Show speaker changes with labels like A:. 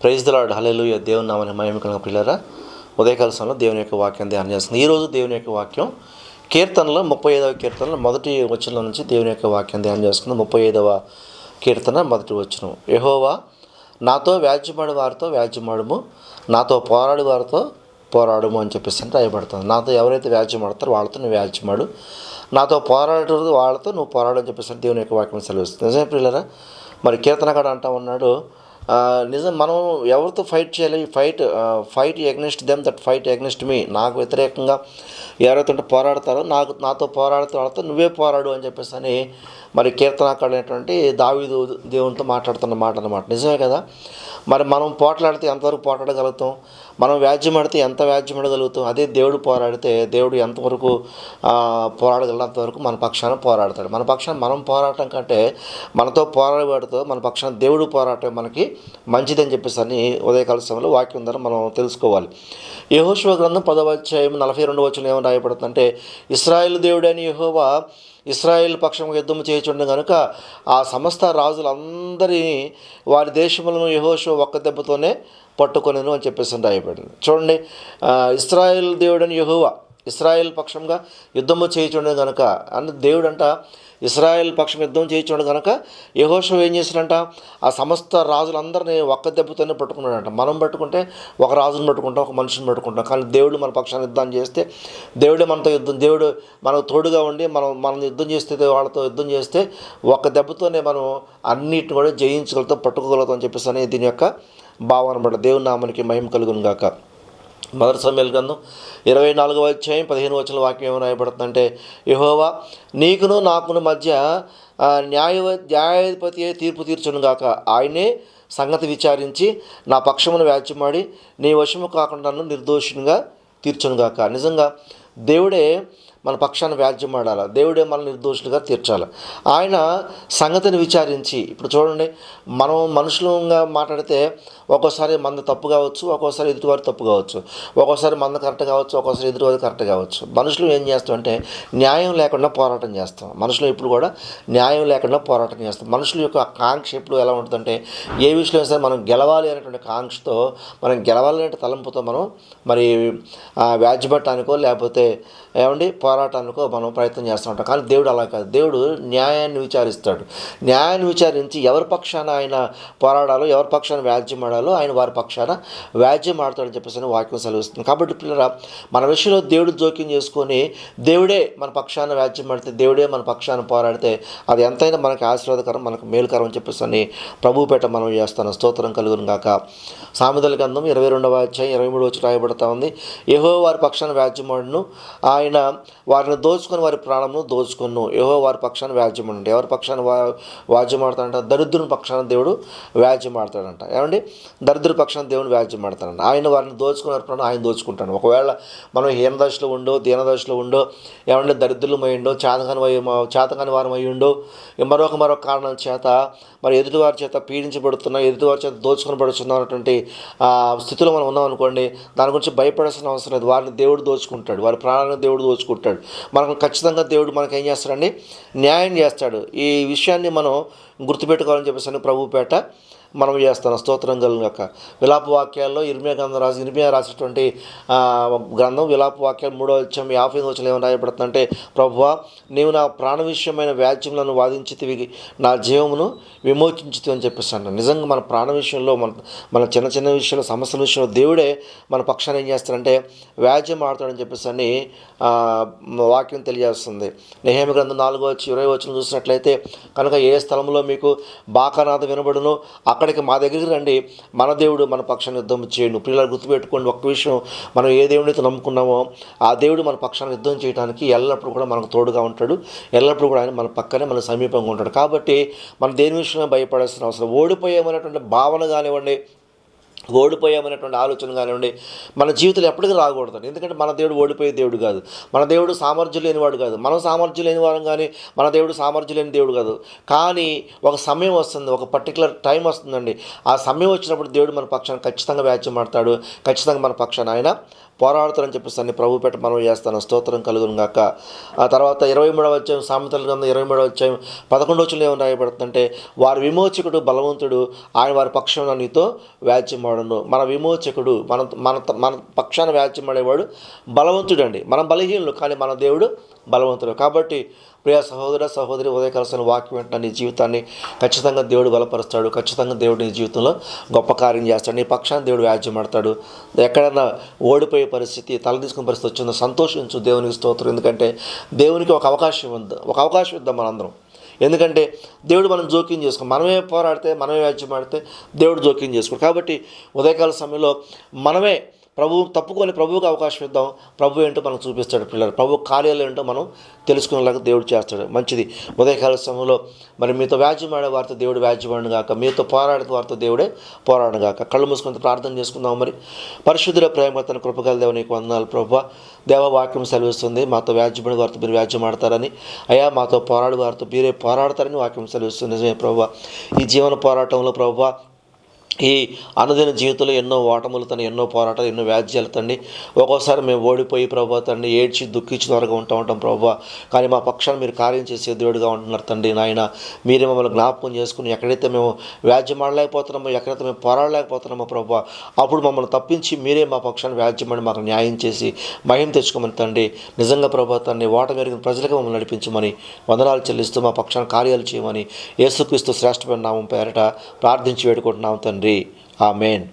A: Praise the Lord హలెలు దేవుని నామని మహిమకల పిల్లరా ఉదయకాల సమయంలో దేవుని యొక్క వాక్యం ధ్యానం చేస్తుంది ఈరోజు దేవుని యొక్క వాక్యం కీర్తనలో ముప్పై ఐదవ కీర్తనలో మొదటి వచనం నుంచి దేవుని యొక్క వాక్యం ధ్యానం చేస్తుంది ముప్పై ఐదవ కీర్తన మొదటి వచనం. యహోవా నాతో వ్యాజ్యమాడు వారితో వ్యాజ్యమాడము. నాతో పోరాడు వారితో పోరాడము అని చెప్పేసి అంటే రాయబడుతుంది. నాతో ఎవరైతే వ్యాజ్యమాడతారో వాళ్ళతో నువ్వు వ్యాజ్యమాడు. నాతో పోరాడు వాళ్ళతో నువ్వు పోరాడు అని చెప్పేసి దేవుని యొక్క వాక్యం సెలవిస్తుంది. నిజమే పిల్లరా మరి కీర్తనగాడు అంటా ఉన్నాడు నిజం మనం ఎవరితో ఫైట్ చేయాలి? Fight fight against them that fight against me నాకు వ్యతిరేకంగా ఎవరైతే ఉంటే పోరాడతారో నాకు నాతో పోరాడుతూ వాళ్ళతో నువ్వే పోరాడు అని చెప్పేసి అని మరి కీర్తనాకాడైనటువంటి అనేటువంటి దావీదు దేవునితో మాట్లాడుతున్న మాట అనమాట నిజమే కదా? మరి మనం పోట్లాడితే ఎంతవరకు పోట్లాడగలుగుతాం? మనం వ్యాజ్యం ఆడితే ఎంత వ్యాజ్యం ఆడగలుగుతాం? అదే దేవుడు పోరాడితే దేవుడు ఎంతవరకు ఆ, వరకు మన పక్షాన పోరాడతాడు. మన పక్షాన మనం పోరాటం కంటే మనతో పోరాడబడితో మన పక్షాన దేవుడు పోరాటం మనకి మంచిదని చెప్పేసి అని ఉదయకాల సమయంలో వాక్యం ద్వారా మనం తెలుసుకోవాలి. యహోశివ గ్రంథం పదవ అధ్యాయం నలభై రెండు వచ్చిన ఏమని రాయబడుతుందంటే ఇస్రాయేల్ దేవుడని యహోవా ఇస్రాయేల్ పక్షం యుద్ధం చేయుచుండగా కనుక ఆ సమస్త రాజులందరినీ వారి దేశములను యహోషో ఒక్క దెబ్బతోనే పట్టుకొనెను అని చెప్పేసి రాయబడింది. చూడండి ఇస్రాయేల్ దేవుడని యహోవా ఇస్రాయేల్ పక్షంగా యుద్ధము చేయుచుండగా గనుక. అంటే దేవుడు అంట ఇస్రాయేల్ పక్షం యుద్ధం చేయించుండగా గనక యహోషం ఏం చేశాడంట? ఆ సమస్త రాజులందరినీ ఒక్క దెబ్బతోనే పట్టుకున్నాడంట. మనం పట్టుకుంటే ఒక రాజుని పట్టుకుంటాం ఒక మనిషిని పట్టుకుంటాం. కానీ దేవుడు మన పక్షాన్ని యుద్ధం చేస్తే దేవుడే మనతో యుద్ధం దేవుడు మనకు తోడుగా ఉండి మనం మనం యుద్ధం చేస్తే వాళ్ళతో యుద్ధం చేస్తే ఒక్క దెబ్బతోనే మనం అన్నిటిని కూడా జయించగలుగుతాం పట్టుకోగలుగుతాం అని చెప్పేసి అనే దీని యొక్క భావన పడ దేవుని మనకి మహిమ కలుగును గాక. మొదటి సమయాల గ్రంథం ఇరవై నాలుగవ అధ్యాయం పదిహేను వచ్చిన వాక్యం ఏమైనా రాయబడుతుందంటే యహోవా నీకును నాకును మధ్య న్యాయ న్యాయాధిపతి తీర్పు తీర్చును గాక. ఆయనే సంగతి విచారించి నా పక్షమును వ్యాజ్యమాడి నీ వశము కాకుండా నన్ను నిర్దోషునిగా తీర్చును గాక. నిజంగా దేవుడే మన పక్షాన్ని వ్యాజ్యం ఆడాలి? దేవుడే మన నిర్దోషులుగా తీర్చాలి? ఆయన సంగతిని విచారించి ఇప్పుడు చూడండి మనం మనుషులంగా మాట్లాడితే ఒక్కోసారి మంద తప్పు కావచ్చు ఒక్కోసారి ఎదుటివారి తప్పు కావచ్చు ఒక్కోసారి మంద కరెక్ట్ కావచ్చు ఒక్కోసారి ఎదుటివారి కరెక్ట్ కావచ్చు. మనుషులు ఏం చేస్తామంటే న్యాయం లేకుండా పోరాటం చేస్తాం. మనుషులు ఇప్పుడు కూడా న్యాయం లేకుండా పోరాటం చేస్తాం. మనుషుల యొక్క కాంక్ష ఎప్పుడు ఎలా ఉంటుందంటే ఏ విషయంలో సరే మనం గెలవాలి అనేటువంటి కాంక్షతో మనం గెలవాలి అనే తలంపుతో మనం మరి ఆ, వ్యాజ్యపట్టానికో లేకపోతే ఏమండి పోరాటానికో మనం ప్రయత్నం చేస్తూ ఉంటాం. కానీ దేవుడు అలా కాదు. దేవుడు న్యాయాన్ని విచారిస్తాడు. న్యాయాన్ని విచారించి ఎవరి పక్షాన ఆయన పోరాడాలో ఎవరి పక్షాన వ్యాజ్యం ఆడాలో ఆయన వారి పక్షాన వ్యాజ్యం ఆడతాడని చెప్పేసి వాక్యం సెలవిస్తుంది. కాబట్టి పిల్లరా మన విషయంలో దేవుడు జోక్యం చేసుకొని దేవుడే మన పక్షాన వ్యాజ్యం ఆడితే దేవుడే మన పక్షాన పోరాడితే అది ఎంతైనా మనకి ఆశీర్వాదకరం మనకు మేలుకరం అని చెప్పేసి ప్రభు పేట మనం చేస్తాను. స్తోత్రం కలుగును గాక. సామెతల గంధం ఇరవై రెండవ అధ్యాయం ఇరవై మూడు వచ్చి రాయబడతా ఉంది. ఏహో వారి పక్షాన వ్యాజ్యమాడును ఆయన వారిని దోచుకొని వారి ప్రాణమును దోచుకొను. ఏవో వారి పక్షాన వ్యాజ్యమండి ఎవరి పక్షాన వా వ్యాజ్యమాడతాడంట? దరిద్రుని పక్షాన దేవుడు వ్యాజ్యమాడతాడంట. ఏమండి? దరిద్ర పక్షాన దేవుడు వ్యాజ్యమాడతాడంట. ఆయన వారిని దోచుకుని వారి ప్రాణం ఆయన దోచుకుంటాడు. ఒకవేళ మనం హీన దశలో ఉండో దీన దశలో ఉండో ఏమంటే దరిద్రులు ఉండో చేతకాని వై చేతకాని వారం ఉండో మరొక మరొక కారణాల చేత మరి ఎదుటివారి చేత పీడించబడుతున్నా ఎదుటివారి చేత దోచుకొని పడుతున్నాం అన్నటువంటి ఆ, స్థితిలో మనం ఉన్నాం అనుకోండి దాని గురించి భయపడాల్సిన అవసరం లేదు. వారిని దేవుడు దోచుకుంటాడు. వారి ప్రాణాలను దేవుడు దోచుకుంటాడు. మనకు ఖచ్చితంగా దేవుడు మనకు ఏం చేస్తాడండి? న్యాయం చేస్తాడు. ఈ విషయాన్ని మనం గుర్తుపెట్టుకోవాలని చెప్పేసి ప్రభుపేట మనం చేస్తాను స్తోత్రం కలుగు యొక్క విలాప వాక్యాల్లో ఇర్మియా గ్రంథం రాసి ఇర్మియా రాసినటువంటి గ్రంథం విలాప వాక్యాలు మూడో వచ్చాం యాభై వచ్చిన ఏమైనా రాయబడుతుందంటే ప్రభువా నీవు నా ప్రాణ విషయమైన వ్యాజ్యములను వాదించితివి నా జీవమును విమోచించితివి అని చెప్పేసి నిజంగా మన ప్రాణ విషయంలో మన మన చిన్న చిన్న విషయంలో సమస్యల విషయంలో దేవుడే మన పక్షాన్ని ఏం చేస్తాడంటే వ్యాజ్యం ఆడతాడని చెప్పేసి అని వాక్యం తెలియజేస్తుంది. నేహేమ గ్రంథం నాలుగో వచ్చి ఇరవై వచ్చిన చూసినట్లయితే కనుక ఏ స్థలంలో మీకు బాకానాథ వినబడును అక్కడికి మా దగ్గరికి రండి. మన దేవుడు మన పక్షాన్ని యుద్ధం చేయండి పిల్లలు గుర్తుపెట్టుకోండి ఒక్క విషయం మనం ఏ దేవుడితో నమ్ముకున్నామో ఆ దేవుడు మన పక్షాన్ని యుద్ధం చేయడానికి ఎల్లప్పుడూ కూడా మనకు తోడుగా ఉంటాడు. ఎల్లప్పుడూ కూడా ఆయన మన పక్కనే మన సమీపంగా ఉంటాడు. కాబట్టి మనం దేని విషయంలో భయపడాల్సిన అవసరం? ఓడిపోయామనేటువంటి భావన కానివ్వండి ఓడిపోయామనేటువంటి ఆలోచన కానివ్వండి మన జీవితంలో ఎప్పటికీ రాకూడదు ఎందుకంటే మన దేవుడు ఓడిపోయే దేవుడు కాదు. మన దేవుడు సామర్థ్యం లేనివాడు కాదు. మనం సామర్థ్యం లేని వారం కానీ మన దేవుడు సామర్థ్యం లేని దేవుడు కాదు. కానీ ఒక సమయం వస్తుంది ఒక పర్టికులర్ టైం వస్తుందండి. ఆ సమయం వచ్చినప్పుడు దేవుడు మన పక్షాన్ని ఖచ్చితంగా వ్యాజ్యం మాడతాడు ఖచ్చితంగా మన పక్షాన ఆయన పోరాడుతారని చెప్పేసి అన్ని ప్రభు పెట్ట మనం చేస్తాను. స్తోత్రం కలుగునుగాక ఆ తర్వాత ఇరవై మూడవ వచ్చాయం సామెతల గ్రంథం ఇరవై మూడవ వచ్చాయం పదకొండు వచ్చిన ఏమైనా రాయబడుతుందంటే వారి విమోచకుడు బలవంతుడు ఆయన వారి పక్షం నీతో వ్యాజ్యమాడను. మన విమోచకుడు మన మన మన పక్షాన వ్యాజ్యమాడేవాడు బలవంతుడు అండి మనం బలహీనులు కానీ మన దేవుడు బలవంతుడు. కాబట్టి ప్రియ సహోదర సహోదరి ఉదయకాలసిన వాక్యం వెంటనే నీ జీవితాన్ని ఖచ్చితంగా దేవుడు బలపరుస్తాడు. ఖచ్చితంగా దేవుడు నీ జీవితంలో గొప్ప కార్యం చేస్తాడు. నీ పక్షాన్ని దేవుడు వ్యాజ్యమాడతాడు ఎక్కడైనా ఓడిపోయే పరిస్థితి తల తీసుకునే పరిస్థితి వచ్చిందో సంతోషించు. దేవునికి స్తోత్రం. ఎందుకంటే దేవునికి ఒక అవకాశం ఉంది. ఒక అవకాశం ఇద్దాం మనందరం. ఎందుకంటే దేవుడు మనం జోక్యం చేసుకోం మనమే పోరాడితే మనమే వ్యాజ్యమాడితే దేవుడు జోక్యం చేసుకోడు. కాబట్టి ఉదయకాల సమయంలో మనమే ప్రభు తప్పుకొని ప్రభువుకి అవకాశం ఇద్దాం. ప్రభు ఏంటో మనకు చూపిస్తాడు పిల్లలు. ప్రభు కార్యాలు ఏంటో మనం తెలుసుకునేలాగా దేవుడు చేస్తాడు. మంచిది. ఉదయకాల సమయంలో మరి మీతో వ్యాజ్యమాడే వారితో దేవుడు వ్యాజ్యమాడు గాక. మీతో పోరాడే వారితో దేవుడే పోరాడు గాక. కళ్ళు మూసుకుని ప్రార్థన చేసుకుందాం మరి. పరిశుద్ధుల ప్రేమ తన కృపగల దేవ నీకు వందనాలు ప్రభు. దేవ వాక్యం సెలవిస్తుంది. మాతో వ్యాజ్యమైన వారితో మీరు వ్యాజ్యమాడతారని. అయ్యా మాతో పోరాడు వారితో మీరే పోరాడతారని వాక్యం సెలవిస్తుంది. నిజమే ప్రభు. ఈ జీవన పోరాటంలో ప్రభు ఈ అనుదిన జీవితంలో ఎన్నో ఓటములు తండ్రి ఎన్నో పోరాటాలు ఎన్నో వ్యాధ్యాలు తండి ఒక్కోసారి మేము ఓడిపోయి ప్రభావ తండ్రి ఏడ్చి దుఃఖించిన త్వరగా ఉంటా ఉంటాం ప్రభా. కానీ మా పక్షాన్ని మీరు కార్యం చేసే దేవుడిగా ఉంటున్నారు తండ్రి నాయన. మీరే మమ్మల్ని జ్ఞాపకం చేసుకుని ఎక్కడైతే మేము వ్యాజ్యం ఆడలేకపోతున్నామో ఎక్కడైతే మేము పోరాడలేకపోతున్నామో ప్రభా అప్పుడు మమ్మల్ని తప్పించి మీరే మా పక్షాన్ని వ్యాజ్యమని మాకు న్యాయం చేసి మహిమ తెచ్చుకోమని తండ్రి నిజంగా ప్రభా తండ్రి ఓట మెరిగిన ప్రజలకు మమ్మల్ని నడిపించమని వందనాలు చెల్లిస్తూ మా పక్షాన్ని కార్యాలు చేయమని యేసుక్రీస్తు శ్రేష్టమైన నామం పేరట ప్రార్థించి వేడుకుంటున్నాం తండ్రి. ఆమెన్.